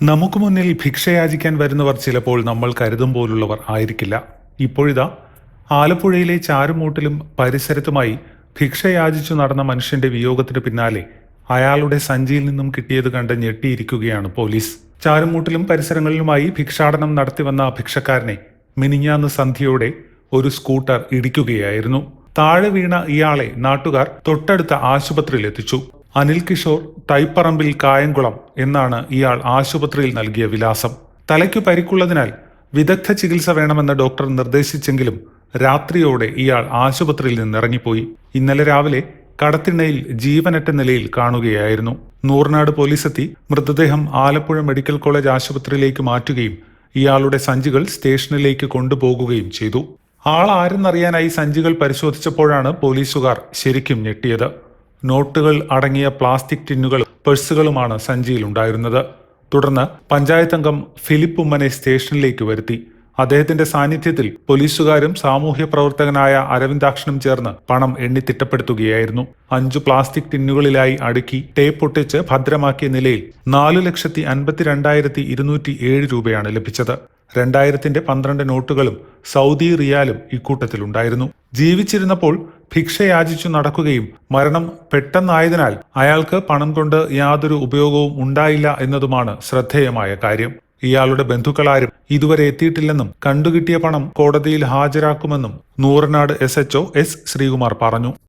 നമുക്ക് മുന്നിൽ ഭിക്ഷയാചിക്കാൻ വരുന്നവർ ചിലപ്പോൾ നമ്മൾ കരുതും പോലുള്ളവർ ആയിരിക്കില്ല. ഇപ്പോഴിതാ ആലപ്പുഴയിലെ ചാരുമൂട്ടിലും പരിസരത്തുമായി ഭിക്ഷയാചിച്ചു നടന്ന മനുഷ്യന്റെ വിയോഗത്തിന് പിന്നാലെ അയാളുടെ സഞ്ചിയിൽ നിന്നും കിട്ടിയത് കണ്ട് ഞെട്ടിയിരിക്കുകയാണ് പോലീസ്. ചാരുമൂട്ടിലും പരിസരങ്ങളിലുമായി ഭിക്ഷാടനം നടത്തിവന്ന ഭിക്ഷക്കാരനെ മിനിഞ്ഞാന്ന് സന്ധ്യയോടെ ഒരു സ്കൂട്ടർ ഇടിക്കുകയായിരുന്നു. താഴെ വീണ ഇയാളെ നാട്ടുകാർ തൊട്ടടുത്ത ആശുപത്രിയിൽ എത്തിച്ചു അനിൽ കിഷോർ തൈപ്പറമ്പിൽ കായംകുളം എന്നാണ് ഇയാൾ ആശുപത്രിയിൽ നൽകിയ വിലാസം. തലയ്ക്കു പരിക്കുള്ളതിനാൽ വിദഗ്ധ ചികിത്സ വേണമെന്ന് ഡോക്ടർ നിർദ്ദേശിച്ചെങ്കിലും രാത്രിയോടെ ഇയാൾ ആശുപത്രിയിൽ നിന്ന് ഇറങ്ങിപ്പോയി ഇന്നലെ രാവിലെ കടത്തിണ്ണയിൽ ജീവനറ്റ നിലയിൽ കാണുകയായിരുന്നു. നൂറിനാട് പോലീസെത്തി മൃതദേഹം ആലപ്പുഴ മെഡിക്കൽ കോളേജ് ആശുപത്രിയിലേക്ക് മാറ്റുകയും ഇയാളുടെ സഞ്ചികൾ സ്റ്റേഷനിലേക്ക് കൊണ്ടുപോകുകയും ചെയ്തു. ആൾ സഞ്ചികൾ പരിശോധിച്ചപ്പോഴാണ് പോലീസുകാർ ശരിക്കും ഞെട്ടിയത്. നോട്ടുകൾ അടങ്ങിയ പ്ലാസ്റ്റിക് ടിന്നുകൾ പേഴ്സുകളുമാണ് സഞ്ചിയിലുണ്ടായിരുന്നത്. തുടർന്ന് പഞ്ചായത്ത് അംഗം ഫിലിപ്പ് ഉമ്മനെ സ്റ്റേഷനിലേക്ക് വരുത്തി. അദ്ദേഹത്തിന്റെ സാന്നിധ്യത്തിൽ പോലീസുകാരും സാമൂഹ്യ പ്രവർത്തകനായ അരവിന്ദാക്ഷനും ചേർന്ന് പണം എണ്ണി തിട്ടപ്പെടുത്തുകയായിരുന്നു. അഞ്ചു പ്ലാസ്റ്റിക് ടിന്നുകളിലായി അടുക്കി ടേപ്പ് ഒട്ടിച്ച് ഭദ്രമാക്കിയ നിലയിൽ നാലു ലക്ഷത്തി അൻപത്തിരണ്ടായിരത്തി ഇരുന്നൂറ്റി ഏഴ് രൂപയാണ് ലഭിച്ചത്. രണ്ടായിരത്തിന്റെ പന്ത്രണ്ട് നോട്ടുകളും സൗദി റിയാലും ഇക്കൂട്ടത്തിലുണ്ടായിരുന്നു. ജീവിച്ചിരുന്നപ്പോൾ ഭിക്ഷയാചിച്ചു നടക്കുകയും മരണം പെട്ടെന്നായതിനാൽ അയാൾക്ക് പണം കൊണ്ട് യാതൊരു ഉപയോഗവും ഉണ്ടായില്ല എന്നതുമാണ് ശ്രദ്ധേയമായ കാര്യം. ഇയാളുടെ ബന്ധുക്കളാരും ഇതുവരെ എത്തിയിട്ടില്ലെന്നും കണ്ടുകിട്ടിയ പണം കോടതിയിൽ ഹാജരാക്കുമെന്നും നൂറനാട് എസ് എസ് ശ്രീകുമാർ പറഞ്ഞു.